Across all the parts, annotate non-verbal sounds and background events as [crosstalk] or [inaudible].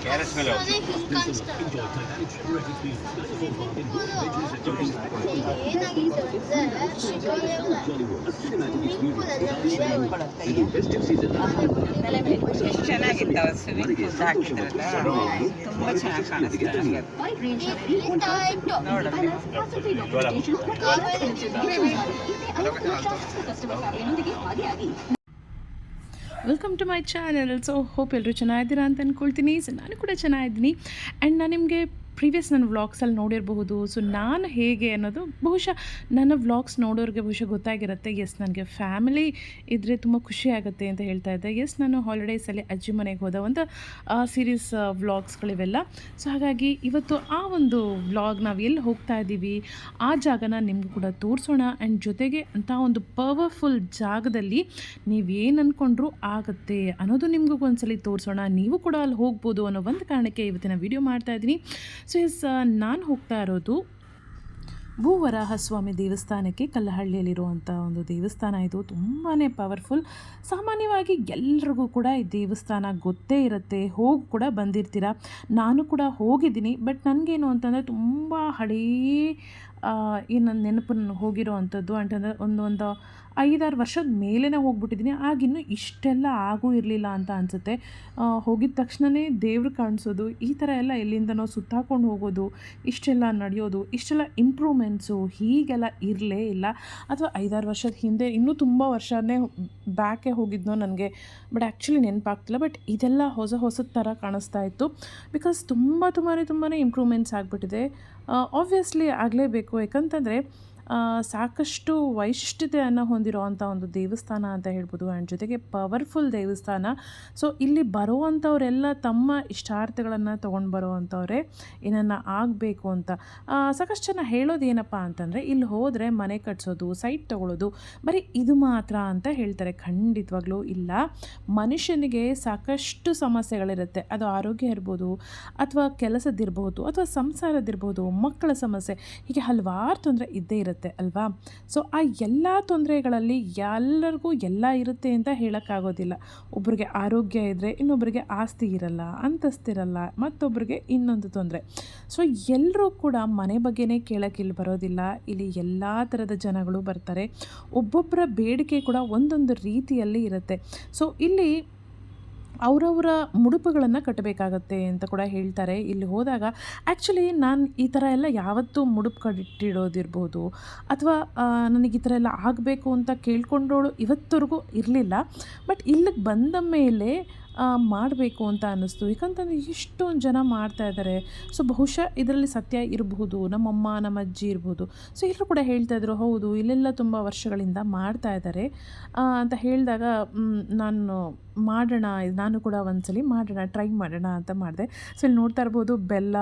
Carrot ಮೇಲೆ ಅದೇ ಹಿಂಗ್ ಕಾಣಿಸ್ತಾರೆ ಏನಾಗಿತ್ತು ಅಂದ್ರೆ ಶ್ರೀಕಾಂತ್ ಎಷ್ಟು ಚೆನ್ನಾಗಿತ್ತು ಸ್ವಿಮ್ಮಿಂಗ್ ಪೂಲ್ ಹಾಕಿದ್ರಲ್ಲ ತುಂಬ ಚೆನ್ನಾಗಿ ಕಾಣಿಸ್ತಾ welcome to my channel so hope ಎಲ್ಲರೂ ಚೆನ್ನಾಗಿದ್ದೀರಾ ಅಂತ ಅಂದ್ಕೊಳ್ತೀನಿ ಸೊ ನಾನು ಕೂಡ ಚೆನ್ನಾಗಿದ್ದೀನಿ. ಆ್ಯಂಡ್ ನಾನು ನಿಮಗೆ ಪ್ರೀವಿಯಸ್ ನನ್ನ ವ್ಲಾಗ್ಸಲ್ಲಿ ನೋಡಿರಬಹುದು. ಸೊ ನಾನು ಹೇಗೆ ಅನ್ನೋದು ಬಹುಶಃ ನನ್ನ ವ್ಲಾಗ್ಸ್ ನೋಡೋರಿಗೆ ಬಹುಶಃ ಗೊತ್ತಾಗಿರುತ್ತೆ. ಎಸ್ ನನಗೆ ಫ್ಯಾಮಿಲಿ ಇದ್ದರೆ ತುಂಬ ಖುಷಿ ಆಗುತ್ತೆ ಅಂತ ಹೇಳ್ತಾ ಇದ್ದೆ. ಎಸ್ ನಾನು ಹಾಲಿಡೇಸಲ್ಲಿ ಅಜ್ಜಿ ಮನೆಗೆ ಹೋದ ಒಂದು ಸೀರೀಸ್ ವ್ಲಾಗ್ಸ್ಗಳಿವೆಲ್ಲ ಸೊ ಹಾಗಾಗಿ ಇವತ್ತು ಆ ಒಂದು ವ್ಲಾಗ್ ನಾವು ಎಲ್ಲಿ ಹೋಗ್ತಾ ಇದ್ದೀವಿ, ಆ ಜಾಗನ ನಿಮಗೂ ಕೂಡ ತೋರಿಸೋಣ. ಆ್ಯಂಡ್ ಜೊತೆಗೆ ಅಂಥ ಒಂದು ಪವರ್ಫುಲ್ ಜಾಗದಲ್ಲಿ ನೀವೇನು ಅಂದ್ಕೊಂಡ್ರೂ ಆಗುತ್ತೆ ಅನ್ನೋದು ನಿಮಗೂ ಒಂದ್ಸಲಿ ತೋರಿಸೋಣ. ನೀವು ಕೂಡ ಅಲ್ಲಿ ಹೋಗ್ಬೋದು ಅನ್ನೋ ಒಂದು ಕಾರಣಕ್ಕೆ ಇವತ್ತಿನ ವಿಡಿಯೋ ಮಾಡ್ತಾ ಇದ್ದೀನಿ. ಸೊ ಎಸ್ ನಾನು ಹೋಗ್ತಾ ಇರೋದು ಭೂವರಾಹ ಸ್ವಾಮಿ ದೇವಸ್ಥಾನಕ್ಕೆ ಕಲ್ಲಹಳ್ಳಿಯಲ್ಲಿರುವಂಥ ಒಂದು ದೇವಸ್ಥಾನ ಇದು. ತುಂಬಾ ಪವರ್ಫುಲ್ ಸಾಮಾನ್ಯವಾಗಿ ಎಲ್ರಿಗೂ ಕೂಡ ಈ ದೇವಸ್ಥಾನ ಗೊತ್ತೇ ಇರುತ್ತೆ. ಹೋಗಿ ಕೂಡ ಬಂದಿರ್ತೀರ? ನಾನು ಕೂಡ ಹೋಗಿದ್ದೀನಿ. ಬಟ್ ನನಗೇನು ಅಂತಂದರೆ ತುಂಬ ಹಳೇ ಏನು ನನ್ನ ನೆನಪು ನಾನು ಹೋಗಿರೋ ಅಂಥದ್ದು ಅಂತಂದರೆ ಒಂದು ಒಂದು ಐದಾರು ವರ್ಷದ ಮೇಲೇ ಹೋಗ್ಬಿಟ್ಟಿದ್ದೀನಿ. ಆಗಿನ್ನೂ ಇಷ್ಟೆಲ್ಲ ಆಗೂ ಇರಲಿಲ್ಲ ಅಂತ ಅನಿಸುತ್ತೆ. ಹೋಗಿದ ತಕ್ಷಣವೇ ದೇವ್ರು ಕಾಣಿಸೋದು, ಈ ಥರ ಎಲ್ಲ ಎಲ್ಲಿಂದನೋ ಸುತ್ತಾಕೊಂಡು ಹೋಗೋದು, ಇಷ್ಟೆಲ್ಲ ನಡೆಯೋದು, ಇಷ್ಟೆಲ್ಲ ಇಂಪ್ರೂವ್ಮೆಂಟ್ಸು ಹೀಗೆಲ್ಲ ಇರಲೇ ಇಲ್ಲ. ಅಥವಾ ಐದಾರು ವರ್ಷದ ಹಿಂದೆ, ಇನ್ನೂ ತುಂಬ ವರ್ಷನೇ ಬ್ಯಾಕೆ ಹೋಗಿದ್ನೋ ನನಗೆ, ಬಟ್ ಆ್ಯಕ್ಚುಲಿ ನೆನಪಾಗ್ತಿಲ್ಲ. ಬಟ್ ಇದೆಲ್ಲ ಹೊಸ ಹೊಸದ ಥರ ಕಾಣಿಸ್ತಾ ಇತ್ತು. ಬಿಕಾಸ್ ತುಂಬ ತುಂಬಾ ತುಂಬಾ ಇಂಪ್ರೂವ್ಮೆಂಟ್ಸ್ ಆಗಿಬಿಟ್ಟಿದೆ. ಆಬ್ವಿಯಸ್ಲಿ ಆಗಲೇಬೇಕು. ಯಾಕಂತಂದರೆ ಸಾಕಷ್ಟು ವೈಶಿಷ್ಟ್ಯತೆಯನ್ನು ಹೊಂದಿರುವಂಥ ಒಂದು ದೇವಸ್ಥಾನ ಅಂತ ಹೇಳ್ಬೋದು. ಆ್ಯಂಡ್ ಜೊತೆಗೆ ಪವರ್ಫುಲ್ ದೇವಸ್ಥಾನ. ಸೊ ಇಲ್ಲಿ ಬರುವಂಥವರೆಲ್ಲ ತಮ್ಮ ಇಷ್ಟಾರ್ಥಗಳನ್ನು ತೊಗೊಂಡು ಬರುವಂಥವರೇ ಏನನ್ನು ಆಗಬೇಕು ಅಂತ. ಸಾಕಷ್ಟು ಜನ ಹೇಳೋದು ಏನಪ್ಪ ಅಂತಂದರೆ, ಇಲ್ಲಿ ಹೋದರೆ ಮನೆ ಕಟ್ಸೋದು ಸೈಟ್ ತೊಗೊಳೋದು, ಬರೀ ಇದು ಮಾತ್ರ ಅಂತ ಹೇಳ್ತಾರೆ. ಖಂಡಿತವಾಗ್ಲೂ ಇಲ್ಲ. ಮನುಷ್ಯನಿಗೆ ಸಾಕಷ್ಟು ಸಮಸ್ಯೆಗಳಿರುತ್ತೆ. ಅದು ಆರೋಗ್ಯ ಇರ್ಬೋದು, ಅಥವಾ ಕೆಲಸದಿರ್ಬೋದು ಅಥವಾ ಸಂಸಾರದಿರ್ಬೋದು ಮಕ್ಕಳ ಸಮಸ್ಯೆ, ಹೀಗೆ ಹಲವಾರು ತೊಂದರೆ ಇದ್ದೇ ಇರುತ್ತೆ. ಅಲ್ವಾ? ಸೊ ಆ ಎಲ್ಲ ತೊಂದರೆಗಳಲ್ಲಿ ಎಲ್ಲರಿಗೂ ಎಲ್ಲ ಇರುತ್ತೆ ಅಂತ ಹೇಳೋಕ್ಕಾಗೋದಿಲ್ಲ. ಒಬ್ರಿಗೆ ಆರೋಗ್ಯ ಇದ್ದರೆ ಇನ್ನೊಬ್ಬರಿಗೆ ಆಸ್ತಿ ಇರಲ್ಲ, ಅಂತಸ್ತಿರಲ್ಲ ಮತ್ತೊಬ್ಬರಿಗೆ ಇನ್ನೊಂದು ತೊಂದರೆ. ಸೊ ಎಲ್ಲರೂ ಕೂಡ ಮನೆ ಬಗ್ಗೆನೇ ಕೇಳೋಕೆ ಇಲ್ಲಿ ಬರೋದಿಲ್ಲ. ಇಲ್ಲಿ ಎಲ್ಲ ಥರದ ಜನಗಳು ಬರ್ತಾರೆ. ಒಬ್ಬೊಬ್ಬರ ಬೇಡಿಕೆ ಕೂಡ ಒಂದೊಂದು ರೀತಿಯಲ್ಲಿ ಇರುತ್ತೆ. ಸೊ ಇಲ್ಲಿ ಅವರವರ ಮುಡುಪುಗಳನ್ನು ಕಟ್ಟಬೇಕಾಗತ್ತೆ ಅಂತ ಕೂಡ ಹೇಳ್ತಾರೆ. ಇಲ್ಲಿ ಹೋದಾಗ ಆ್ಯಕ್ಚುಲಿ ನಾನು ಈ ಥರ ಎಲ್ಲ ಯಾವತ್ತೂ ಮುಡುಪು ಕಟ್ಟಿಡೋದಿರ್ಬೋದು ಅಥವಾ ನನಗೆ ಈ ಥರ ಎಲ್ಲ ಆಗಬೇಕು ಅಂತ ಕೇಳ್ಕೊಂಡೋಳು ಇವತ್ತವರೆಗೂ ಇರಲಿಲ್ಲ. ಬಟ್ ಇಲ್ಲಿಗೆ ಬಂದ ಮೇಲೆ ಮಾಡಬೇಕು ಅಂತ ಅನ್ನಿಸ್ತು. ಯಾಕಂತಂದರೆ ಇಷ್ಟೊಂದು ಜನ ಮಾಡ್ತಾ ಇದ್ದಾರೆ ಸೊ ಬಹುಶಃ ಇದರಲ್ಲಿ ಸತ್ಯ ಇರಬಹುದು, ನಮ್ಮಮ್ಮ ನಮ್ಮ ಅಜ್ಜಿ ಇರ್ಬೋದು ಸೊ ಎಲ್ಲರೂ ಕೂಡ ಹೇಳ್ತಾ ಇದ್ರು, ಹೌದು, ಇಲ್ಲೆಲ್ಲ ತುಂಬ ವರ್ಷಗಳಿಂದ ಮಾಡ್ತಾ ಇದ್ದಾರೆ ಅಂತ ಹೇಳಿದಾಗ ನಾನು ಮಾಡೋಣ, ನಾನು ಕೂಡ ಒಂದ್ಸಲಿ ಮಾಡೋಣ, ಟ್ರೈ ಮಾಡೋಣ ಅಂತ ಮಾಡಿದೆ. ಸೊ ಇಲ್ಲಿ ನೋಡ್ತಾ ಇರ್ಬೋದು, ಬೆಲ್ಲ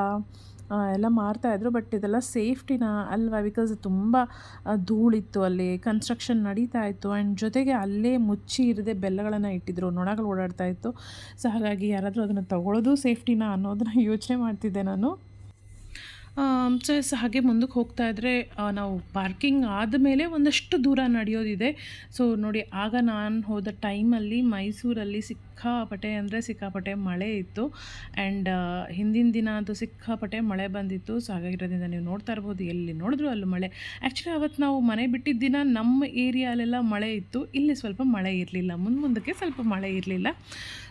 ಎಲ್ಲ ಮಾರ್ತಾಯಿದ್ರು ಬಟ್ ಇದೆಲ್ಲ ಸೇಫ್ಟಿನ ಅಲ್ವಾ? ಬಿಕಾಸ್ ತುಂಬ ಧೂಳಿತ್ತು ಅಲ್ಲಿ, ಕನ್ಸ್ಟ್ರಕ್ಷನ್ ನಡೀತಾ ಇತ್ತು. ಆ್ಯಂಡ್ ಜೊತೆಗೆ ಅಲ್ಲೇ ಮುಚ್ಚಿ ಇರದೆ ಬೆಲ್ಲಗಳನ್ನು ಇಟ್ಟಿದ್ರು. ನೊಣಗಳು ಓಡಾಡ್ತಾ ಇತ್ತು. ಸೊ ಹಾಗಾಗಿ ಯಾರಾದರೂ ಅದನ್ನು ತಗೊಳ್ಳೋದು ಸೇಫ್ಟಿನಾ ಅನ್ನೋದನ್ನ [laughs] ಯೋಚನೆ ಮಾಡ್ತಿದ್ದೆ ನಾನು. ಸೊ ಎಸ್ ಹಾಗೆ ಮುಂದಕ್ಕೆ ಹೋಗ್ತಾ ಇದ್ದರೆ ನಾವು ಪಾರ್ಕಿಂಗ್ ಆದಮೇಲೆ ಒಂದಷ್ಟು ದೂರ ನಡೆಯೋದಿದೆ. ಸೊ ನೋಡಿ, ಆಗ ನಾನು ಹೋದ ಟೈಮಲ್ಲಿ ಮೈಸೂರಲ್ಲಿ ಸಿಕ್ಕಾಪಟ್ಟೆ ಅಂದರೆ ಸಿಕ್ಕಾಪಟ್ಟೆ ಮಳೆ ಇತ್ತು. ಆ್ಯಂಡ್ ಹಿಂದಿನ ದಿನ ಅಂತೂ ಸಿಕ್ಕಾಪಟ್ಟೆ ಮಳೆ ಬಂದಿತ್ತು. ಸೊ ಹಾಗಾಗಿರೋದ್ರಿಂದ ನೀವು ನೋಡ್ತಾ ಇರ್ಬೋದು, ಎಲ್ಲಿ ನೋಡಿದ್ರು ಅಲ್ಲಿ ಮಳೆ. ಆ್ಯಕ್ಚುಲಿ ಅವತ್ತು ನಾವು ಮನೆ ಬಿಟ್ಟಿದ್ದ ದಿನ ನಮ್ಮ ಏರಿಯಾಲೆಲ್ಲ ಮಳೆ ಇತ್ತು. ಇಲ್ಲಿ ಸ್ವಲ್ಪ ಮಳೆ ಇರಲಿಲ್ಲ. ಮುಂದೆ ಮುಂದಕ್ಕೆ ಸ್ವಲ್ಪ ಮಳೆ ಇರಲಿಲ್ಲ.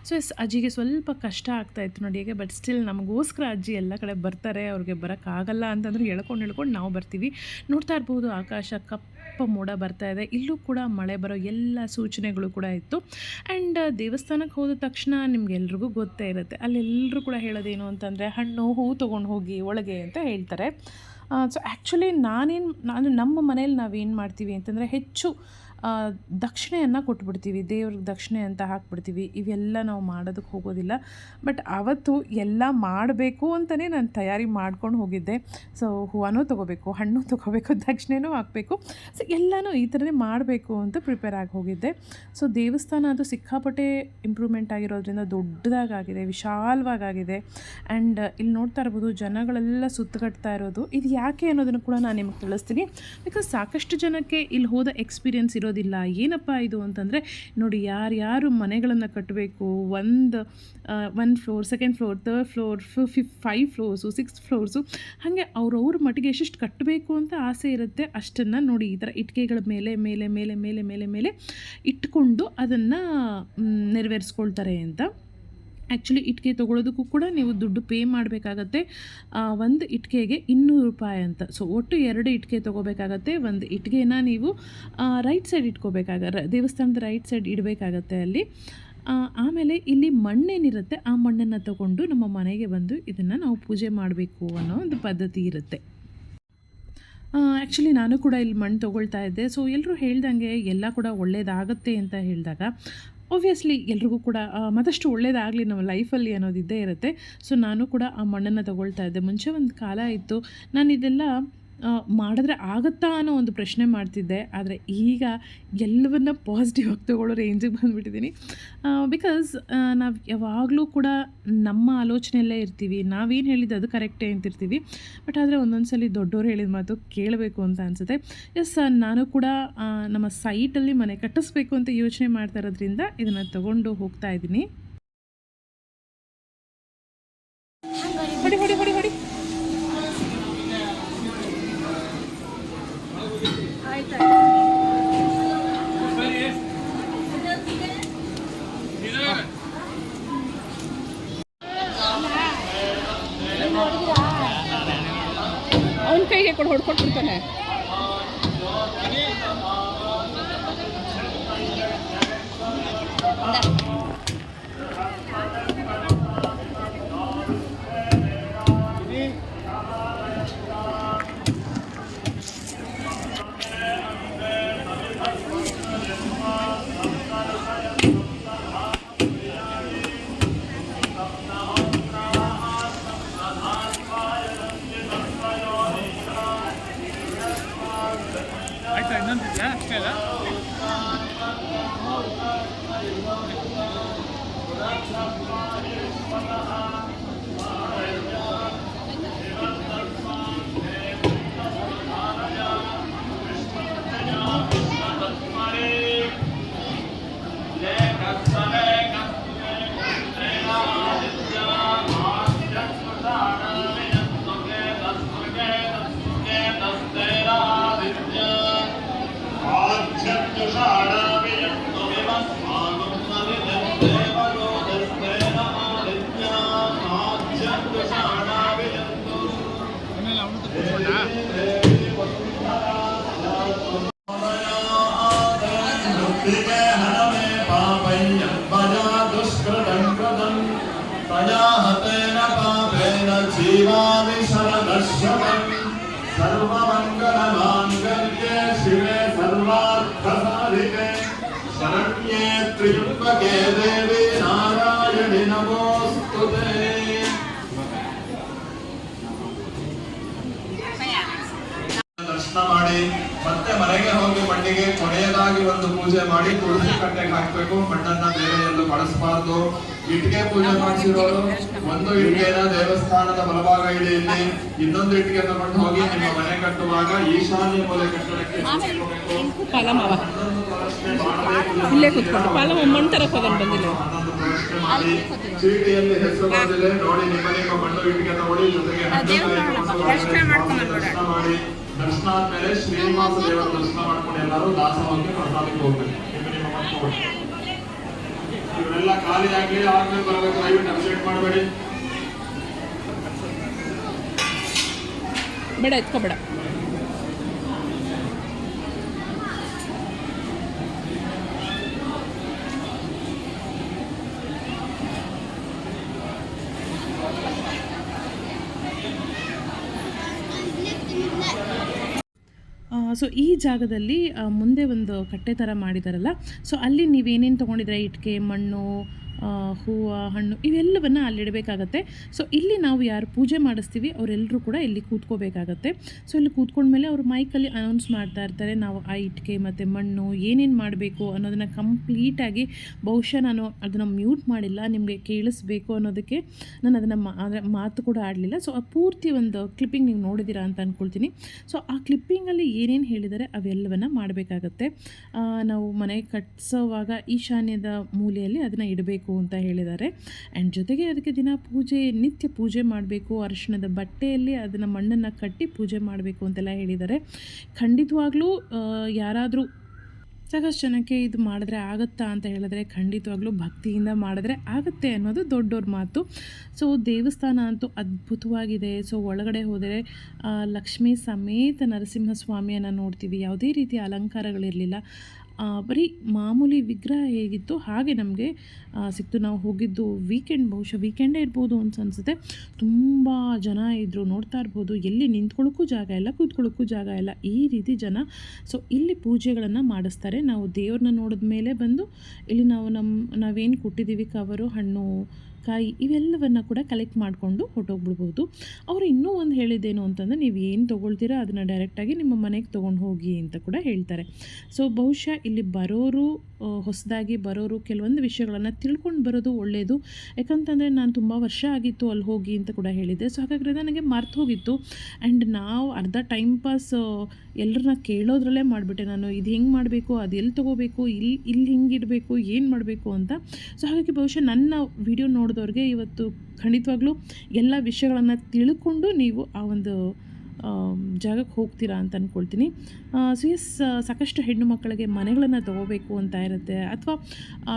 ಸೊ, ಎಸ್, ಅಜ್ಜಿಗೆ ಸ್ವಲ್ಪ ಕಷ್ಟ ಆಗ್ತಾಯಿತ್ತು ನೋಡಿ ಹೇಗೆ, ಬಟ್ ಸ್ಟಿಲ್ ನಮಗೋಸ್ಕರ ಅಜ್ಜಿ ಎಲ್ಲ ಕಡೆ ಬರ್ತಾರೆ, ಅವ್ರಿಗೆ ಬರೋಕ್ಕಾಗಲ್ಲ ಅಂತಂದ್ರೆ ಎಳ್ಕೊಂಡು ಹೇಳ್ಕೊಂಡು ನಾವು ಬರ್ತೀವಿ. ನೋಡ್ತಾ ಇರ್ಬೋದು, ಆಕಾಶ ಕಪ್ಪ ಮೋಡ ಬರ್ತಾ ಇದೆ. ಇಲ್ಲೂ ಕೂಡ ಮಳೆ ಬರೋ ಎಲ್ಲ ಸೂಚನೆಗಳು ಕೂಡ ಇತ್ತು. ಆ್ಯಂಡ್ ದೇವಸ್ಥಾನಕ್ಕೆ ಹೋದ ತಕ್ಷಣ ನಿಮಗೆಲ್ರಿಗೂ ಗೊತ್ತೇ ಇರುತ್ತೆ. ಅಲ್ಲೆಲ್ಲರೂ ಕೂಡ ಹೇಳೋದೇನು ಅಂತಂದರೆ ಹಣ್ಣು, ಹೂ ತೊಗೊಂಡು ಹೋಗಿ ಒಳಗೆ ಅಂತ ಹೇಳ್ತಾರೆ. ಸೊ ಆ್ಯಕ್ಚುಲಿ ನಾನೇನು, ನಾನು ನಮ್ಮ ಮನೇಲಿ ನಾವೇನು ಮಾಡ್ತೀವಿ ಅಂತಂದರೆ ಹೆಚ್ಚು ದಕ್ಷಿಣೆಯನ್ನು ಕೊಟ್ಬಿಡ್ತೀವಿ, ದೇವ್ರಿಗೆ ದಕ್ಷಿಣೆ ಅಂತ ಹಾಕ್ಬಿಡ್ತೀವಿ. ಇವೆಲ್ಲ ನಾವು ಮಾಡೋದಕ್ಕೆ ಹೋಗೋದಿಲ್ಲ. ಬಟ್ ಆವತ್ತು ಎಲ್ಲ ಮಾಡಬೇಕು ಅಂತಲೇ ನಾನು ತಯಾರಿ ಮಾಡ್ಕೊಂಡು ಹೋಗಿದ್ದೆ. ಸೊ ಹೂವನೂ ತೊಗೋಬೇಕು, ಹಣ್ಣು ತೊಗೋಬೇಕು, ದಕ್ಷಿಣೆನೂ ಹಾಕಬೇಕು. ಸೊ ಎಲ್ಲನೂ ಈ ಥರನೇ ಮಾಡಬೇಕು ಅಂತ ಪ್ರಿಪೇರ್ ಆಗಿ ಹೋಗಿದ್ದೆ. ಸೊ ದೇವಸ್ಥಾನ ಅದು ಸಿಕ್ಕಾಪಟ್ಟೆ ಇಂಪ್ರೂವ್ಮೆಂಟ್ ಆಗಿರೋದ್ರಿಂದ ದೊಡ್ಡದಾಗಿದೆ ವಿಶಾಲವಾಗಿದೆ ಆ್ಯಂಡ್ ಇಲ್ಲಿ ನೋಡ್ತಾ ಇರ್ಬೋದು, ಜನಗಳೆಲ್ಲ ಸುತ್ತಗಟ್ತಾ ಇರೋದು. ಇದು ಯಾಕೆ ಅನ್ನೋದನ್ನು ಕೂಡ ನಾನು ನಿಮಗೆ ತಿಳಿಸ್ತೀನಿ. ಬಿಕಾಸ್ ಸಾಕಷ್ಟು ಜನಕ್ಕೆ ಇಲ್ಲಿ ಹೋದ ಎಕ್ಸ್ಪೀರಿಯೆನ್ಸ್ ಇರೋ ಇರೋದಿಲ್ಲ. ಏನಪ್ಪ ಇದು ಅಂತಂದರೆ ನೋಡಿ ಯಾರ್ಯಾರು ಮನೆಗಳನ್ನು ಕಟ್ಟಬೇಕು ಒಂದು one floor second floor third floor fifth five floors six floors ಹಾಗೆ ಅವ್ರವ್ರ ಮಟ್ಟಿಗೆ ಎಷ್ಟೆಷ್ಟು ಕಟ್ಟಬೇಕು ಅಂತ ಆಸೆ ಇರುತ್ತೆ ಅಷ್ಟನ್ನು ನೋಡಿ ಈ ಥರ ಇಟ್ಟಿಗೆಗಳ ಮೇಲೆ ಮೇಲೆ ಮೇಲೆ ಮೇಲೆ ಮೇಲೆ ಮೇಲೆ ಇಟ್ಕೊಂಡು ಅದನ್ನು ನೆರವೇರಿಸ್ಕೊಳ್ತಾರೆ ಅಂತ. ಆ್ಯಕ್ಚುಲಿ ಇಟ್ಕೆ ತೊಗೊಳೋದಕ್ಕೂ ಕೂಡ ನೀವು ದುಡ್ಡು ಪೇ ಮಾಡಬೇಕಾಗತ್ತೆ. ಒಂದು ಇಟ್ಕೆಗೆ ಇನ್ನೂರು ರೂಪಾಯಿ ಅಂತ. ಸೊ ಒಟ್ಟು ಎರಡು ಇಟ್ಕೆ ತೊಗೋಬೇಕಾಗತ್ತೆ. ಒಂದು ಇಟ್ಟಿಗೆನ ನೀವು ರೈಟ್ ಸೈಡ್ ಇಟ್ಕೋಬೇಕಾಗ ದೇವಸ್ಥಾನದ ರೈಟ್ ಸೈಡ್ ಇಡಬೇಕಾಗತ್ತೆ ಅಲ್ಲಿ. ಆಮೇಲೆ ಇಲ್ಲಿ ಮಣ್ಣೇನಿರುತ್ತೆ, ಆ ಮಣ್ಣನ್ನು ತಗೊಂಡು ನಮ್ಮ ಮನೆಗೆ ಬಂದು ಇದನ್ನು ನಾವು ಪೂಜೆ ಮಾಡಬೇಕು ಅನ್ನೋ ಒಂದು ಪದ್ಧತಿ ಇರುತ್ತೆ. ಆ್ಯಕ್ಚುಲಿ ನಾನು ಕೂಡ ಇಲ್ಲಿ ಮಣ್ಣು ತೊಗೊಳ್ತಾ ಇದ್ದೆ. ಸೊ ಎಲ್ಲರೂ ಹೇಳ್ದಂಗೆ ಎಲ್ಲ ಕೂಡ ಒಳ್ಳೆಯದಾಗತ್ತೆ ಅಂತ ಹೇಳಿದಾಗ ಒಬ್ವಿಯಸ್ಲಿ ಎಲ್ರಿಗೂ ಕೂಡ ಮತ್ತಷ್ಟು ಒಳ್ಳೇದಾಗಲಿ ನಮ್ಮ ಲೈಫಲ್ಲಿ ಅನ್ನೋದು ಇದ್ದೇ ಇರುತ್ತೆ. ಸೊ ನಾನು ಕೂಡ ಆ ಮಣ್ಣನ್ನು ತಗೊಳ್ತಾ ಇದ್ದೆ. ಮುಂಚೆ ಒಂದು ಕಾಲ ಇತ್ತು. ನಾನು ಇದೆಲ್ಲ ಮಾಡಿದ್ರೆ ಆಗುತ್ತಾ ಅನ್ನೋ ಒಂದು ಪ್ರಶ್ನೆ ಮಾಡ್ತಿದ್ದೆ. ಆದರೆ ಈಗ ಎಲ್ಲವನ್ನ ಪಾಸಿಟಿವ್ ಆಗಿ ತೊಗೊಳ್ಳೋ ರೇಂಜಿಗೆ ಬಂದುಬಿಟ್ಟಿದ್ದೀನಿ ಬಿಕಾಸ್ ನಾವು ಯಾವಾಗಲೂ ಕೂಡ ನಮ್ಮ ಆಲೋಚನೆಯಲ್ಲೇ ಇರ್ತೀವಿ. ನಾವೇನು ಹೇಳಿದ್ದು ಅದು ಕರೆಕ್ಟೇ ಅಂತಿರ್ತೀವಿ. ಬಟ್ ಆದರೆ ಒಂದೊಂದು ಸಲ ದೊಡ್ಡವ್ರು ಹೇಳಿದ ಮಾತು ಕೇಳಬೇಕು ಅಂತ ಅನಿಸುತ್ತೆ. ಎಸ್ ನಾನು ಕೂಡ ನಮ್ಮ ಸೈಟಲ್ಲಿ ಮನೆ ಕಟ್ಟಿಸ್ಬೇಕು ಅಂತ ಯೋಚನೆ ಮಾಡ್ತಾ ಇರೋದ್ರಿಂದ ಇದನ್ನು ತಗೊಂಡು ಹೋಗ್ತಾ ಇದ್ದೀನಿ. ಹೊಡಿ ಹೊಡಿ ಹೊಡಿ ಹೊಡಿ ಆಯ್ತು ಅವನ ಕೈಗೆ ಕೊಡು ಹೊಡ್ಕೊಟ್ಬಿಡ್ತಾನೆ. ದರ್ಶನ ಮಾಡಿ, ಮತ್ತೆ ಮನೆಗೆ ಹೋಗಿ ಮಣ್ಣಿಗೆ ಕೊನೆಯದಾಗಿ ಒಂದು ಪೂಜೆ ಮಾಡಿ ತುಳಸಿ ಕಟ್ಟೆಗೆ ಹಾಕ್ಬೇಕು, ಮಣ್ಣನ್ನ ಬೇರೆ ಎಲ್ಲೂ ಬಳಸಬಾರ್ದು. ಇಟ್ಟಿಗೆ ಪೂಜೆ ಮಾಡಿಸಿರೋರು ಒಂದು ಇಟ್ಟಿಗೆನ ದೇವಸ್ಥಾನದ ಬಲಭಾಗ ಇದೆ ಇಲ್ಲಿ. ಇನ್ನೊಂದು ಇಟ್ಟಿಗೆ ತಗೊಂಡು ಹೋಗಿ ನಿಮ್ಮ ಮನೆ ಕಟ್ಟುವಾಗ ಈಶಾನ್ಯ ಮೂಲೆ ಕಟ್ಟಡಕ್ಕೆ ಇಲ್ಲೇ ಕೂತ್ಕೊಂಡು. ಮಣ್ಣು ಬಂದಿಲ್ಲ. ಚೀಟಿಯಲ್ಲಿ ಹೆಸರು ನೋಡಿ ನಿಮ್ಮ ನಿಮ್ಮ ಮಣ್ಣು ಇಟ್ಟಿಗೆ ತಗೊಳ್ಳಿ. ಜೊತೆಗೆ ದರ್ಶನ ಮಾಡಿ. ದರ್ಶನ ಆದ್ಮೇಲೆ ಶ್ರೀನಿವಾಸ ದೇವರ ದರ್ಶನ ಮಾಡ್ಕೊಂಡು ಎಲ್ಲರೂ ದಾಸವಾಗಿ ಪ್ರಸಾದಕ್ಕೆ ಹೋಗ್ಬೇಕು. ನಿಮ್ಮ ನಿಮ್ಮ ತಗೊಳ್ಳಿ. ಇವರೆಲ್ಲ ಖಾಲಿ ಆಗಲಿ ಆದ್ಮೇಲೆ ಬರಬೇಕು. ದಯವಿಟ್ಟು ಅಪ್ಡೇಟ್ ಮಾಡಬೇಡಿ. ಬೇಡ ಎತ್ಕೋಬೇಡ. ಸೊ ಈ ಜಾಗದಲ್ಲಿ ಮುಂದೆ ಒಂದು ಕಟ್ಟೆ ಥರ ಮಾಡಿದಾರಲ್ಲ. ಸೊ ಅಲ್ಲಿ ನೀವೇನೇನು ತೊಗೊಂಡಿದ್ರೆ? ಇಟ್ಕೆ ಮಣ್ಣು ಹೂವು, ಹಣ್ಣು ಇವೆಲ್ಲವನ್ನು ಅಲ್ಲಿಡಬೇಕಾಗತ್ತೆ. ಸೊ ಇಲ್ಲಿ ನಾವು ಯಾರು ಪೂಜೆ ಮಾಡಿಸ್ತೀವಿ ಅವರೆಲ್ಲರೂ ಕೂಡ ಇಲ್ಲಿ ಕೂತ್ಕೋಬೇಕಾಗತ್ತೆ. ಸೊ ಇಲ್ಲಿ ಕೂತ್ಕೊಂಡ್ಮೇಲೆ ಅವರು ಮೈಕಲ್ಲಿ ಅನೌನ್ಸ್ ಮಾಡ್ತಾ ಇರ್ತಾರೆ, ನಾವು ಆ ಇಟ್ಕೆ ಮತ್ತು ಮಣ್ಣು ಏನೇನು ಮಾಡಬೇಕು ಅನ್ನೋದನ್ನು ಕಂಪ್ಲೀಟಾಗಿ ಬಹುಶಃ ನಾನು ಅದನ್ನು ಮ್ಯೂಟ್ ಮಾಡಿಲ್ಲ, ನಿಮಗೆ ಕೇಳಿಸ್ಬೇಕು ಅನ್ನೋದಕ್ಕೆ ನಾನು ಅದನ್ನು ಮಾತು ಕೂಡ ಆಡಲಿಲ್ಲ. ಸೊ ಆ ಪೂರ್ತಿ ಒಂದು ಕ್ಲಿಪ್ಪಿಂಗ್ ನೀವು ನೋಡಿದ್ದೀರಾ ಅಂತ ಅಂದ್ಕೊಳ್ತೀನಿ ಸೊ ಆ ಕ್ಲಿಪ್ಪಿಂಗಲ್ಲಿ ಏನೇನು ಹೇಳಿದರೆ ಅವೆಲ್ಲವನ್ನು ಮಾಡಬೇಕಾಗತ್ತೆ. ನಾವು ಮನೆ ಕಟ್ಸೋವಾಗ ಈಶಾನ್ಯದ ಮೂಲೆಯಲ್ಲಿ ಅದನ್ನು ಇಡಬೇಕು. ಅಂತ ಹೇಳಿದ್ದಾರೆ. ಆ್ಯಂಡ್ ಜೊತೆಗೆ ಅದಕ್ಕೆ ದಿನ ಪೂಜೆ, ನಿತ್ಯ ಪೂಜೆ ಮಾಡಬೇಕು. ಅರಿಶಿಣದ ಬಟ್ಟೆಯಲ್ಲಿ ಅದನ್ನು ಮಣ್ಣನ್ನು ಕಟ್ಟಿ ಪೂಜೆ ಮಾಡಬೇಕು ಅಂತೆಲ್ಲ ಹೇಳಿದ್ದಾರೆ. ಖಂಡಿತವಾಗ್ಲೂ ಯಾರಾದರೂ ಸಾಕಷ್ಟು ಜನಕ್ಕೆ ಇದು ಮಾಡಿದ್ರೆ ಆಗುತ್ತಾ ಅಂತ ಹೇಳಿದ್ರೆ ಖಂಡಿತವಾಗ್ಲೂ ಭಕ್ತಿಯಿಂದ ಮಾಡಿದ್ರೆ ಆಗುತ್ತೆ ಅನ್ನೋದು ದೊಡ್ಡವ್ರ ಮಾತು. ಸೊ ದೇವಸ್ಥಾನ ಅಂತೂ ಅದ್ಭುತವಾಗಿದೆ. ಸೊ ಒಳಗಡೆ ಹೋದರೆ ಲಕ್ಷ್ಮೀ ಸಮೇತ ನರಸಿಂಹಸ್ವಾಮಿಯನ್ನು ನೋಡ್ತೀವಿ. ಯಾವುದೇ ರೀತಿಯ ಅಲಂಕಾರಗಳಿರಲಿಲ್ಲ. ಬರೀ ಮಾಮೂಲಿ ವಿಗ್ರಹ ಹೇಗಿತ್ತು ಹಾಗೆ ನಮಗೆ ಸಿಕ್ತು. ನಾವು ಹೋಗಿದ್ದು ವೀಕೆಂಡ್ ಬಹುಶಃ ವೀಕೆಂಡೇ ಇರ್ಬೋದು ಅಂತ ಅನಿಸುತ್ತೆ. ತುಂಬ ಜನ ಇದ್ದರು ನೋಡ್ತಾ ಇರ್ಬೋದು. ಎಲ್ಲಿ ನಿಂತ್ಕೊಳ್ಳೋಕ್ಕೂ ಜಾಗ ಇಲ್ಲ, ಕೂತ್ಕೊಳ್ಳೋಕ್ಕೂ ಜಾಗ ಇಲ್ಲ, ಈ ರೀತಿ ಜನ. ಸೊ ಇಲ್ಲಿ ಪೂಜೆಗಳನ್ನು ಮಾಡಿಸ್ತಾರೆ. ನಾವು ದೇವ್ರನ್ನ ನೋಡಿದ ಮೇಲೆ ಬಂದು, ಇಲ್ಲಿ ನಾವು ನಮ್ಮ ನಾವೇನು ಕೊಟ್ಟಿದ್ದೀವಿ ಕವರು ಹಣ್ಣು ಕಾಯಿ ಇವೆಲ್ಲವನ್ನ ಕೂಡ ಕಲೆಕ್ಟ್ ಮಾಡಿಕೊಂಡು ಹೊರಟೋಗ್ಬಿಡ್ಬೋದು. ಅವರು ಇನ್ನೂ ಒಂದು ಹೇಳಿದ್ದೇನು ಅಂತಂದರೆ, ನೀವು ಏನು ತೊಗೊಳ್ತೀರಾ ಅದನ್ನು ಡೈರೆಕ್ಟಾಗಿ ನಿಮ್ಮ ಮನೆಗೆ ತೊಗೊಂಡು ಹೋಗಿ ಅಂತ ಕೂಡ ಹೇಳ್ತಾರೆ. ಸೊ ಬಹುಶಃ ಇಲ್ಲಿ ಬರೋರು ಹೊಸದಾಗಿ ಬರೋರು ಕೆಲವೊಂದು ವಿಷಯಗಳನ್ನು ತಿಳ್ಕೊಂಡು ಬರೋದು ಒಳ್ಳೆಯದು ಯಾಕಂತಂದರೆ ನಾನು ತುಂಬ ವರ್ಷ ಆಗಿತ್ತು ಅಲ್ಲಿ ಹೋಗಿ ಅಂತ ಕೂಡ ಹೇಳಿದ್ದೆ. ಸೊ ಹಾಗಾದರೆ ನನಗೆ ಮರ್ತು ಹೋಗಿತ್ತು. ಆ್ಯಂಡ್ ನಾವು ಅರ್ಧ ಟೈಮ್ ಪಾಸ್ ಎಲ್ಲರನ್ನ ಕೇಳೋದ್ರಲ್ಲೇ ಮಾಡಿಬಿಟ್ಟೆ ನಾನು. ಇದು ಹೆಂಗೆ ಮಾಡಬೇಕು? ಅದು ಎಲ್ಲಿ ತೊಗೋಬೇಕು? ಇಲ್ಲಿ ಇಲ್ಲಿ ಹಿಂಗಿಡಬೇಕು ಏನು ಮಾಡಬೇಕು ಅಂತ. ಸೊ ಹಾಗಾಗಿ ಬಹುಶಃ ನನ್ನ ವಿಡಿಯೋ ನೋಡಿದವ್ರಿಗೆ ಇವತ್ತು ಖಂಡಿತವಾಗ್ಲೂ ಎಲ್ಲ ವಿಷಯಗಳನ್ನು ತಿಳ್ಕೊಂಡು ನೀವು ಆ ಒಂದು ಜಾಗಕ್ಕೆ ಹೋಗ್ತೀರಾ ಅಂತ ಅಂದ್ಕೊಳ್ತೀನಿ ಸೊ ಎಸ್ ಸಾಕಷ್ಟು ಹೆಣ್ಣು ಮಕ್ಕಳಿಗೆ ಮನೆಗಳನ್ನು ತೊಗೋಬೇಕು ಅಂತ ಇರುತ್ತೆ. ಅಥವಾ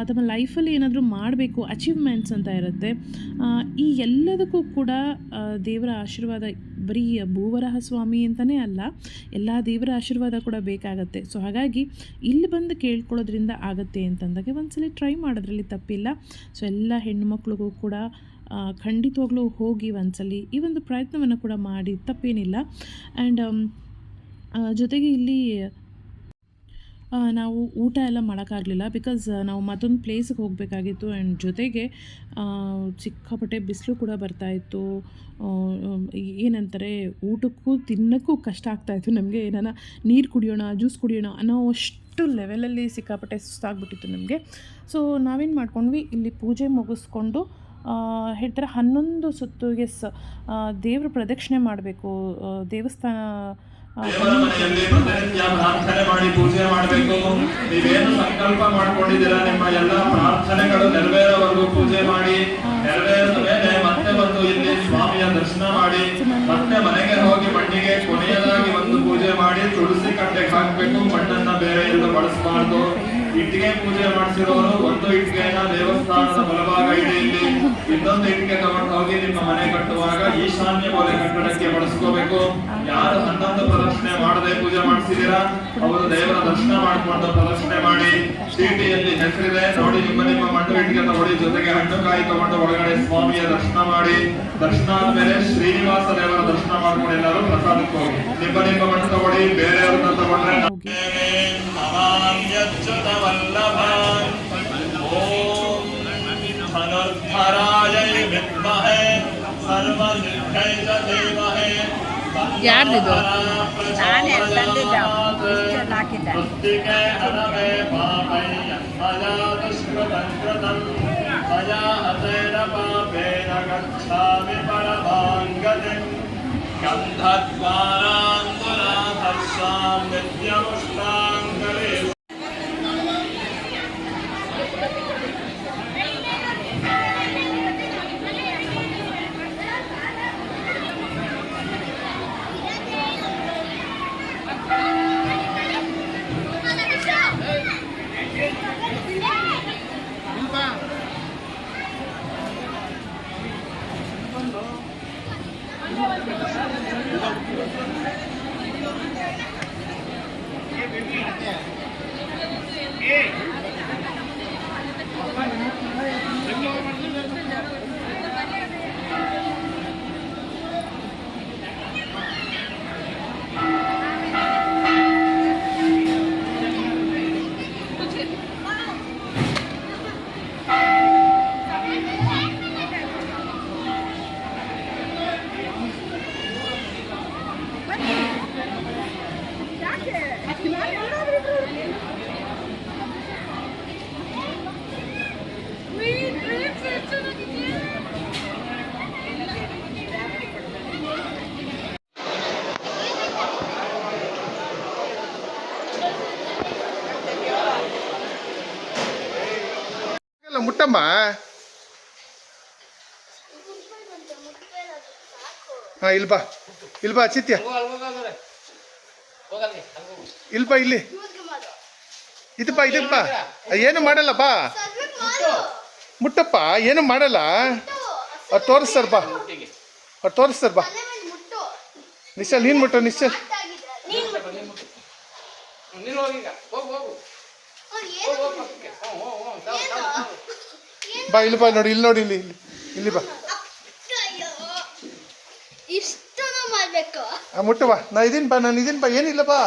ತಮ್ಮ ಲೈಫಲ್ಲಿ ಏನಾದರೂ ಮಾಡಬೇಕು ಅಚೀವ್ಮೆಂಟ್ಸ್ ಅಂತ ಇರುತ್ತೆ. ಈ ಎಲ್ಲದಕ್ಕೂ ಕೂಡ ದೇವರ ಆಶೀರ್ವಾದ ಬರೀ ಭೂವರಹ ಸ್ವಾಮಿ ಅಂತಲೇ ಅಲ್ಲ, ಎಲ್ಲ ದೇವರ ಆಶೀರ್ವಾದ ಕೂಡ ಬೇಕಾಗತ್ತೆ. ಸೊ ಹಾಗಾಗಿ ಇಲ್ಲಿ ಬಂದು ಕೇಳ್ಕೊಳ್ಳೋದ್ರಿಂದ ಆಗತ್ತೆ ಅಂತಂದಾಗ ಒಂದ್ಸಲ ಟ್ರೈ ಮಾಡೋದ್ರಲ್ಲಿ ತಪ್ಪಿಲ್ಲ. ಸೊ ಎಲ್ಲ ಹೆಣ್ಣುಮಕ್ಳಿಗೂ ಕೂಡ ಖಂಡಿತವಾಗ್ಲೂ ಹೋಗಿ ಒಂದ್ಸಲಿ ಈ ಒಂದು ಪ್ರಯತ್ನವನ್ನು ಕೂಡ ಮಾಡಿ, ತಪ್ಪೇನಿಲ್ಲ. ಆ್ಯಂಡ್ ಜೊತೆಗೆ ಇಲ್ಲಿ ನಾವು ಊಟ ಎಲ್ಲ ಮಾಡೋಕ್ಕಾಗಲಿಲ್ಲ ಬಿಕಾಸ್ ನಾವು ಮತ್ತೊಂದು ಪ್ಲೇಸಿಗೆ ಹೋಗಬೇಕಾಗಿತ್ತು ಆ್ಯಂಡ್ ಜೊತೆಗೆ ಸಿಕ್ಕಾಪಟ್ಟೆ ಬಿಸಿಲು ಕೂಡ ಬರ್ತಾಯಿತ್ತು ಏನಂತಾರೆ, ಊಟಕ್ಕೂ ತಿನ್ನೋಕ್ಕೂ ಕಷ್ಟ ಆಗ್ತಾಯಿತ್ತು ನಮಗೆ. ಏನಾರ ನೀರು ಕುಡಿಯೋಣ ಜ್ಯೂಸ್ ಕುಡಿಯೋಣ ಅನ್ನೋ ಅಷ್ಟು ಲೆವೆಲಲ್ಲಿ ಸಿಕ್ಕಾಪಟ್ಟೆ ಸುಸ್ತಾಗ್ಬಿಟ್ಟಿತ್ತು ನಮಗೆ. ಸೊ ನಾವೇನು ಮಾಡ್ಕೊಂಡ್ವಿ, ಇಲ್ಲಿ ಪೂಜೆ ಮುಗಿಸ್ಕೊಂಡು ಹೇಳ್ತಾರೆ ಹನ್ನೊಂದು ಸುತ್ತು ಸ ದೇವ್ರ ಪ್ರದಕ್ಷಿಣೆ ಮಾಡಬೇಕು ದೇವಸ್ಥಾನ ಪ್ರಾರ್ಥನೆ ಮಾಡಿ ಪೂಜೆ ಮಾಡಬೇಕು. ನೀವೇನು ಸಂಕಲ್ಪ ಮಾಡ್ಕೊಂಡಿದ್ದೀರಾ ನಿಮ್ಮ ಎಲ್ಲ ಪ್ರಾರ್ಥನೆಗಳು ನೆರವೇರೋವರೆಗೂ ಪೂಜೆ ಮಾಡಿ ನೆರವೇರಿದ ಇಟ್ಟಿಗೆ ಪೂಜೆ ಮಾಡಿಸಿರೋರು, ಒಂದು ಇಟ್ಟಿಗೆನ ದೇವಸ್ಥಾನದ ಬಲಭಾಗ ಇದೆ ಇಲ್ಲಿ. ಇನ್ನೊಂದು ಇಟ್ಟಿಗೆ ತಗೊಂಡು ಹೋಗಿ ನಿಮ್ಮ ಮನೆ ಕಟ್ಟುವಾಗ ಈಶಾನ್ಯ ಮೂಲೆ ಕಟ್ಟಡಕ್ಕೆ ಬಳಸ್ಕೋಬೇಕು. ಯಾರು ಹನ್ನೊಂದು ಪ್ರದಕ್ಷಿಣೆ ಮಾಡದೆ ಪೂಜೆ ಮಾಡಿಸಿದೀರಾ, ಅವರು ದೇವರ ದರ್ಶನ ಮಾಡಿಕೊಂಡು ಪ್ರದಕ್ಷಿಣೆ ಮಾಡಿ ಚೀಟಿಯಲ್ಲಿ ಹೆಸರಿದೆ. ನೋಡಿ, ನಿಮ್ಮ ನಿಮ್ಮ ಮಣ್ಣು ಇಟ್ಟಿಗೆ ತಗೊಳ್ಳಿ ಜೊತೆಗೆ ಹಣ್ಣು ಕಾಯಿ ತಗೊಂಡು ಒಳಗಡೆ ಸ್ವಾಮಿಯ ದರ್ಶನ ಮಾಡಿ. ದರ್ಶನ ಆದ್ಮೇಲೆ ಶ್ರೀನಿವಾಸ ದೇವರ ದರ್ಶನ ಮಾಡ್ಕೊಂಡು ಎಲ್ಲರೂ ಪ್ರಸಾದಕ್ಕೆ ಹೋಗಿ. ನಿಮ್ಮ ನಿಮ್ಮ ಮಣ್ಣು ತಗೊಳ್ಳಿ, ಬೇರೆಯವ್ರನ್ನ ತಗೊಂಡ್ರೆ वल्लभान् ॐ धनुर्धराय विद्महे सर्वसिद्धिश्च देवहे यार दे दो नान एल्लन दे जाओ इसके ना के दे कृतिके हरवे पापय अजातश्वतन्त्रतम् अजाहतेन पापेन गच्छामि परमाङ्गतिम् गन्धद्वारान्दुराधर्षां नित्यमुष्टाम् ಮುಟ್ಟಮ್ಮ ಹಾಂ ಇಲ್ಲಿ ಬಾ ಇಲ್ಲ ಬಾ ಚಿತ್ಯ ಇಲ್ಲಿ ಬಾ ಇಲ್ಲಿ ಇದಪ್ಪ ಇದಪ್ಪ ಏನು ಮಾಡಲ್ಲ ಬಾ ಮುಟ್ಟಪ್ಪ ಏನು ಮಾಡಲ್ಲ ಅವ್ರು ತೋರಿಸ್ತಾರ ಬಾ ಅವ್ರು ತೋರಿಸ್ತಾರ ಬಾ ನಿಶ್ಚಲ್ ನೀನು ಮುಟ್ಟು ನಿಶ್ಚಲ್ ಹೋಗು ಹೋಗು ಬಾ ಇಲ್ಲಿ ಬಾ ನೋಡಿ ಇಲ್ಲಿ ನೋಡಿ ಇಲ್ಲಿ ಇಲ್ಲಿ ಇಲ್ಲಿ ಬಾ. ಮುಟ್ಟು ಬಾ. ನಾ ಇದೀನಿ ಬಾ ನಾನು ಇದೀನಿ ಬಾ. ಏನಿಲ್ಲ ಬಾ.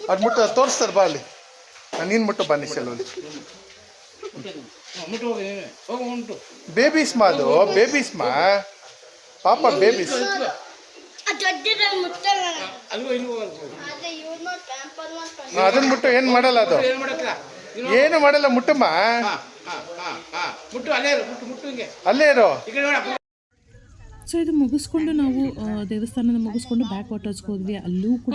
ಅದು ಮುಟ್ಟು ತೋರಿಸ್ತಾರೆ ಬಾ ಅಲ್ಲಿ. ನಾನು ನೀನು ಮುಟ್ಟು ಬನ್ನಿ ನಿಶ್ಚಲ್ ಅಲ್ಲಿ ಬೇಬೀಸ್ ಮಾ ಅದು ಬೇಬೀಸ್ ಮಾ ಪಾಪ ಬೇಬೀಸ್ ಅದನ್ನ ಮುಟ್ಟು ಏನು ಮಾಡಲ್ಲ ಅದು? ಏನು ಮಾಡಲ್ಲ ಮುಟ್ಟಮ್ಮ ಅಲ್ಲೇ ಇರು ಸೊ ಇದು ಮುಗಿಸ್ಕೊಂಡು ನಾವು ದೇವಸ್ಥಾನನ ದೇವಸ್ಥಾನದ ಮುಗಿಸ್ಕೊಂಡು ಬ್ಯಾಕ್ ವಾಟರ್ಸ್ಗೆ ಹೋದ್ವಿ. ಅಲ್ಲೂ ಕೂಡ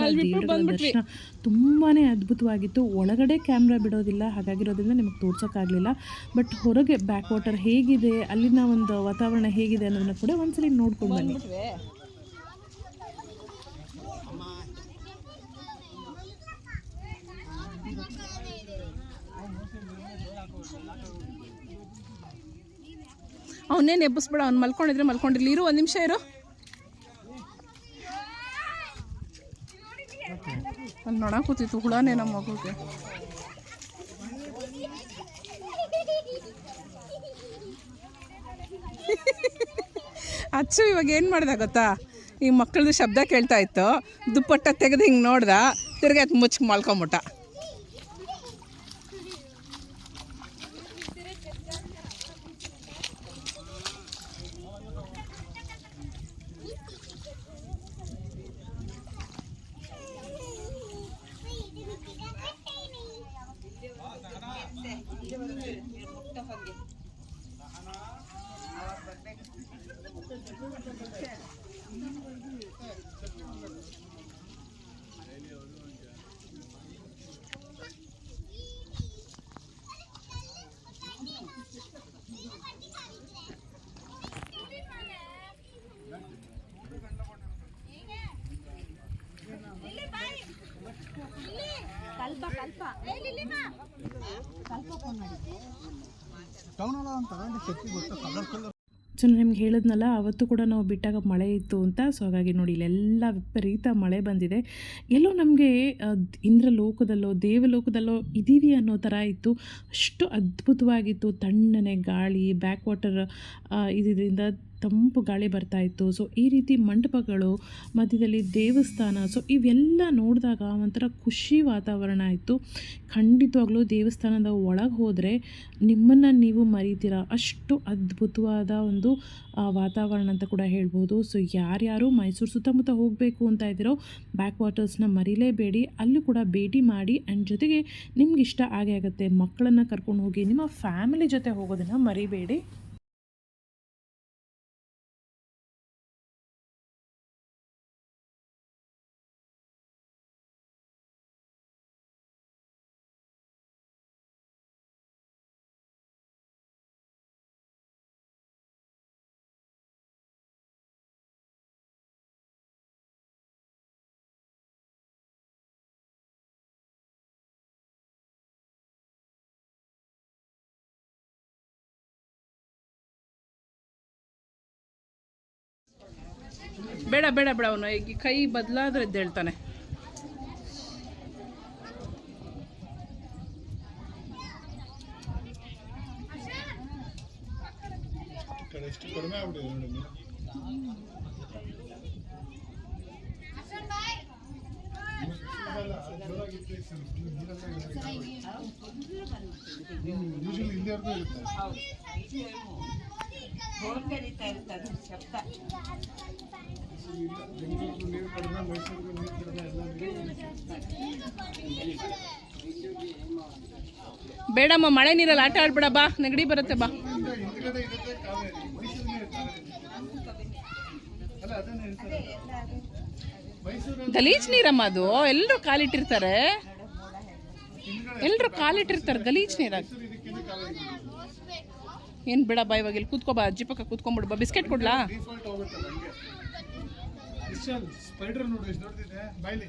ದರ್ಶನ ತುಂಬಾ ಅದ್ಭುತವಾಗಿತ್ತು. ಒಳಗಡೆ ಕ್ಯಾಮ್ರಾ ಬಿಡೋದಿಲ್ಲ ಹಾಗಾಗಿರೋದ್ರಿಂದ ನಿಮಗೆ ತೋರ್ಸೋಕ್ಕಾಗಲಿಲ್ಲ. ಬಟ್ ಹೊರಗೆ ಬ್ಯಾಕ್ ವಾಟರ್ ಹೇಗಿದೆ ಅಲ್ಲಿನ ಒಂದು ವಾತಾವರಣ ಹೇಗಿದೆ ಅನ್ನೋದನ್ನ ಕೂಡ ಒಂದ್ಸಲಿ ನೋಡ್ಕೊಂಡು ಬನ್ನಿ. ಅವನ್ನೇನು ಎಬ್ಬಿಸ್ಬೇಡ, ಅವ್ನು ಮಲ್ಕೊಂಡಿದ್ರೆ ಮಲ್ಕೊಂಡಿರ್ಲಿ. ಇರು, ಒಂದು ನಿಮಿಷ ಇರು. ಅಲ್ಲಿ ನೋಡ ಕೂತಿತ್ತು ಹುಳನೇ ನಮ್ಮ ಮಗುಗೆ. ಅಚ್ಚು ಇವಾಗ ಏನು ಮಾಡ್ದೆ ಗೊತ್ತಾ? ಈ ಮಕ್ಕಳದು ಶಬ್ದ ಕೇಳ್ತಾ ಇತ್ತು. ದುಪ್ಪಟ್ಟ ತೆಗೆದು ಹಿಂಗೆ ನೋಡ್ದ, ತಿರ್ಗಿ ಅದು ಮುಚ್ಚಿ ಮಲ್ಕೊಂಬಿಟ್ಟ. ಸೊ ನಿಮ್ಗೆ ಹೇಳಿದ್ನಲ್ಲ, ಅವತ್ತು ಕೂಡ ನಾವು ಬಿಟ್ಟಾಗ ಮಳೆ ಇತ್ತು ಅಂತ. ಸೊ ಹಾಗಾಗಿ ನೋಡಿ, ಇಲ್ಲೆಲ್ಲ ವಿಪರೀತ ಮಳೆ ಬಂದಿದೆ. ಎಲ್ಲೋ ನಮಗೆ ಇಂದ್ರ ಲೋಕದಲ್ಲೋ ದೇವಲೋಕದಲ್ಲೋ ಇದ್ದೀವಿ ಅನ್ನೋ ಥರ ಇತ್ತು. ಅಷ್ಟು ಅದ್ಭುತವಾಗಿತ್ತು. ತಣ್ಣನೆ ಗಾಳಿ ಬ್ಯಾಕ್ ವಾಟರ್ ಇದರಿಂದ ತಂಪು ಗಾಳಿ ಬರ್ತಾ ಇತ್ತು. ಸೊ ಈ ರೀತಿ ಮಂಟಪಗಳು, ಮಧ್ಯದಲ್ಲಿ ದೇವಸ್ಥಾನ ಸೊ ಇವೆಲ್ಲ ನೋಡಿದಾಗ ಒಂಥರ ಖುಷಿ ವಾತಾವರಣ ಇತ್ತು. ಖಂಡಿತವಾಗ್ಲೂ ದೇವಸ್ಥಾನದ ಒಳಗೆ ಹೋದರೆ ನಿಮ್ಮನ್ನು ನೀವು ಮರಿತೀರ? ಅಷ್ಟು ಅದ್ಭುತವಾದ ಒಂದು ವಾತಾವರಣ ಅಂತ ಕೂಡ ಹೇಳ್ಬೋದು. ಸೊ ಯಾರ್ಯಾರು ಮೈಸೂರು ಸುತ್ತಮುತ್ತ ಹೋಗಬೇಕು ಅಂತ ಇದ್ದೀರೋ ಬ್ಯಾಕ್ ವಾಟರ್ಸ್ನ ಮರಿಲೇಬೇಡಿ. ಅಲ್ಲೂ ಕೂಡ ಭೇಟಿ ಮಾಡಿ ಆ್ಯಂಡ್ ಜೊತೆಗೆ ನಿಮ್ಗೆ ಇಷ್ಟ ಆಗೇ ಆಗುತ್ತೆ. ಮಕ್ಕಳನ್ನು ಕರ್ಕೊಂಡು ಹೋಗಿ, ನಿಮ್ಮ ಫ್ಯಾಮಿಲಿ ಜೊತೆ ಹೋಗೋದನ್ನು ಮರಿಬೇಡಿ. ಬೇಡ ಬೇಡ ಬೇಡ ಅವನು. ಈಗ ಕೈ ಬದಲಾದ್ರೆ ಎದ್ದೇಳ್ತಾನೆ. ಬೋರ್ ಕರೀತಾ ಶಬ್ದ. ಬೇಡಮ್ಮ, ಮಳೆ ನೀರಲ್ಲಿ ಆಟ ಆಡ್ಬೇಡ, ಬಾ, ನೆಗಡಿ ಬರುತ್ತೆ, ಬಾ. ಗಲೀಜ್ ನೀರಮ್ಮ ಅದು ಎಲ್ಲರೂ ಕಾಲಿಟ್ಟಿರ್ತಾರೆ. ಎಲ್ಲರೂ ಕಾಲಿಟ್ಟಿರ್ತಾರೆ ಗಲೀಜ್ ನೀರಾಗಿ. ಏನು ಬಿಡ ಬಾ ಇವಾಗ ಇಲ್ಲಿ ಕೂತ್ಕೋ ಬಾ ಅಜ್ಜಿ ಪಕ್ಕ ಕೂತ್ಕೊಂಡ್ಬಿಡು ಬಾ ಬಿಸ್ಕೆಟ್ ಕೊಡ್ಲಾ? ನಿಶ್ಚಲ್ ಸ್ಪೈಡರ್ ನೋಡು ಎಷ್ಟು ದೊಡ್ಡದಿದೆ. ಬಾಯ್ಲಿ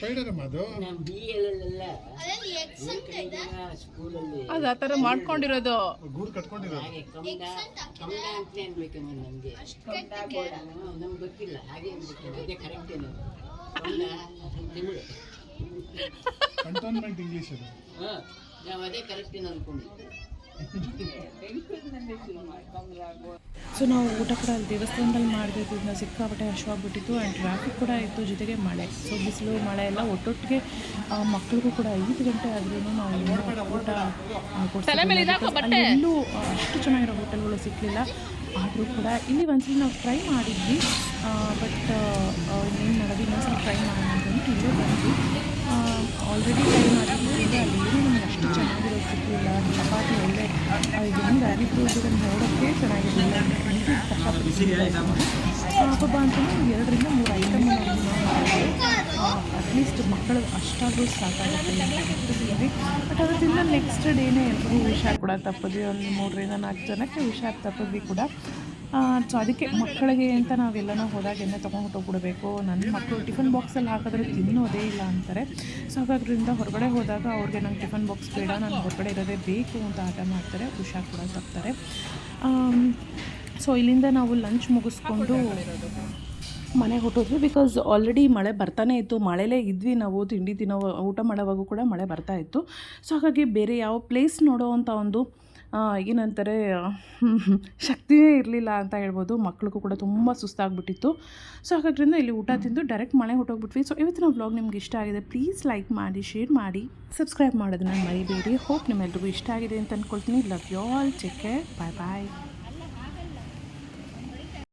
ನಿಶ್ಚಲ್ ಸ್ಪೈಡರ್ ನೋಡಿಲ್ಲಿ ನೋಡು ಎಷ್ಟು ದೊಡ್ಡದಿದೆ ಸ್ಪೈಡರ್ ಸ್ಪೈಡರ್ ಏನು ಅದು ಸ್ಪೈಡರ್ ಅಮ್ಮ ಅದು ಅಂತ ಆ ಥರ ಮಾಡ್ಕೊಂಡಿರೋದು. ಗೂಡು ಕಟ್ಕೊಂಡಿರೋದು. ಅದೇ ಅಂತ ಹಾಕಿದ್ರೆ ಅಷ್ಟು ಕೆಟ್ಟಕ್ಕೆ ಕಂಟೋನ್ಮೆಂಟ್ ಇಂಗ್ಲೀಷ್ ಅದು ಸೊ ನಾವು ಊಟ ಕೂಡ ಅಲ್ಲಿ ದೇವಸ್ಥಾನದಲ್ಲಿ ಮಾಡಬೇಕಿದ್ದ ಸಿಕ್ಕಾಪಟ್ಟೆ ಹಶ್ವಾಗ್ಬಿಟ್ಟಿತ್ತು ಆ್ಯಂಡ್ ಟ್ರಾಫಿಕ್ ಕೂಡ ಇತ್ತು ಜೊತೆಗೆ ಮಳೆ. ಸೊ ಬಿಸಿಲು ಮಳೆ ಎಲ್ಲ ಒಟ್ಟೊಟ್ಟಿಗೆ ಮಕ್ಕಳಿಗೂ ಕೂಡ ಐದು ಗಂಟೆ ಆದ್ರೂ ನಾವು ಊಟ ಕೊಡ್ತೀವಿ ಅಲ್ಲಿ ಎಲ್ಲೂ ಅಷ್ಟು ಚೆನ್ನಾಗಿರೋ ಹೋಟೆಲ್ಗಳು ಸಿಕ್ಕಲಿಲ್ಲ ಆದರೂ ಕೂಡ ಇಲ್ಲಿ ಒಂದ್ಸಲ ನಾವು ಟ್ರೈ ಮಾಡಿದ್ವಿ. ಬಟ್ ಏನು ಮಾಡೋದು ಇನ್ನೊಂದ್ಸಲ ಟ್ರೈ ಮಾಡೋಣ ಅಂತ ಇಲ್ಲೇ ಬಂದ್ವಿ. ಆಲ್ರೆಡಿ ಟ್ರೈ ಮಾಡಿದ್ವಿ ಅಲ್ಲಿ ನಮ್ಗೆ ಅಷ್ಟು ಚೆನ್ನಾಗಿರೋ ಸಿಕ್ಕಿಲ್ಲ ಚಪಾತಿ ಒಳ್ಳೆ ಇದು ಹೆಂಗೆ ಅರಿತು ಇದನ್ನು ನೋಡೋಕ್ಕೆ ಚೆನ್ನಾಗಿರಲಿಲ್ಲ ಹಬ್ಬ ಅಂತಂದ್ರೆ ಎರಡರಿಂದ ಮೂರು ಐಟಮ್ ಅಟ್ಲೀಸ್ಟ್ ಮಕ್ಕಳು ಅಷ್ಟಾದರೂ ಸಾಕಾಗುತ್ತೆ ಬಟ್ ಅದರಿಂದ ನೆಕ್ಸ್ಟ್ ಡೇನೇ ಎಲ್ಲರಿಗೂ ಹುಷಾರು ಕೂಡ ತಪ್ಪಿದ್ವಿ ಒಂದು ಮೂರರಿಂದ ನಾಲ್ಕು ಜನಕ್ಕೆ ಹುಷಾರು ತಪ್ಪಿದ್ವಿ ಕೂಡ. ಸೊ ಅದಕ್ಕೆ ಮಕ್ಕಳಿಗೆ ಅಂತ ನಾವೆಲ್ಲನೂ ಹೋದಾಗ ಎಣ್ಣೆ ತೊಗೊಂಡು ಹೋಗ್ಬಿಡಬೇಕು. ನನ್ನ ಮಕ್ಕಳು ಟಿಫನ್ ಬಾಕ್ಸಲ್ಲಿ ಹಾಕಿದ್ರೆ ತಿನ್ನೋದೇ ಇಲ್ಲ ಅಂತಾರೆ. ಸೊ ಹಾಗಾದ್ರಿಂದ ಹೊರಗಡೆ ಹೋದಾಗ ಅವ್ರಿಗೆ ನಂಗೆ ಟಿಫನ್ ಬಾಕ್ಸ್ ಬೇಡ, ನಾನು ಹೊರಗಡೆ ಇರೋದೇ ಬೇಕು ಅಂತ ಆಟ ಮಾಡ್ತಾರೆ ಹುಷಾರು ಕೂಡ ತಪ್ತಾರೆ ಸೊ ಇಲ್ಲಿಂದ ನಾವು ಲಂಚ್ ಮುಗಿಸ್ಕೊಂಡು ಮನೆಗೆ ಹೊಟ್ಟೋದ್ವಿ ಬಿಕಾಸ್ ಆಲ್ರೆಡಿ ಮಳೆ ಬರ್ತಾನೆ ಇತ್ತು. ಮಳೆಲೇ ಇದ್ವಿ ನಾವು, ತಿಂಡಿ ತಿನ್ನೋ ಊಟ ಮಾಡೋವಾಗೂ ಕೂಡ ಮಳೆ ಬರ್ತಾ ಇತ್ತು. ಸೊ ಹಾಗಾಗಿ ಬೇರೆ ಯಾವ ಪ್ಲೇಸ್ ನೋಡೋ ಅಂಥ ಒಂದು ಏನಂತಾರೆ, [laughs] ಶಕ್ತಿಯೇ ಇರಲಿಲ್ಲ ಅಂತ ಹೇಳ್ಬೋದು. ಮಕ್ಳಿಗೂ ಕೂಡ ತುಂಬ ಸುಸ್ತಾಗ್ಬಿಟ್ಟಿತ್ತು. ಸೊ ಹಾಗಾದ್ರಿಂದ ಇಲ್ಲಿ ಊಟ ತಿಂದು ಡೈರೆಕ್ಟ್ ಮನೆ ಹೊಟ್ಟೋಗ್ಬಿಟ್ವಿ ಸೊ ಇವತ್ತಿನ ವ್ಲಾಗ್ ನಿಮ್ಗೆ ಇಷ್ಟ ಆಗಿದೆ ಪ್ಲೀಸ್ ಲೈಕ್ ಮಾಡಿ ಶೇರ್ ಮಾಡಿ ಸಬ್ಸ್ಕ್ರೈಬ್ ಮಾಡೋದನ್ನ ಮರಿಬೇಡಿ. ಹೋಪ್ ನಿಮ್ಮೆಲ್ರಿಗೂ ಇಷ್ಟ ಆಗಿದೆ ಅಂತ ಅಂದ್ಕೊಳ್ತೀನಿ love you all check bye bye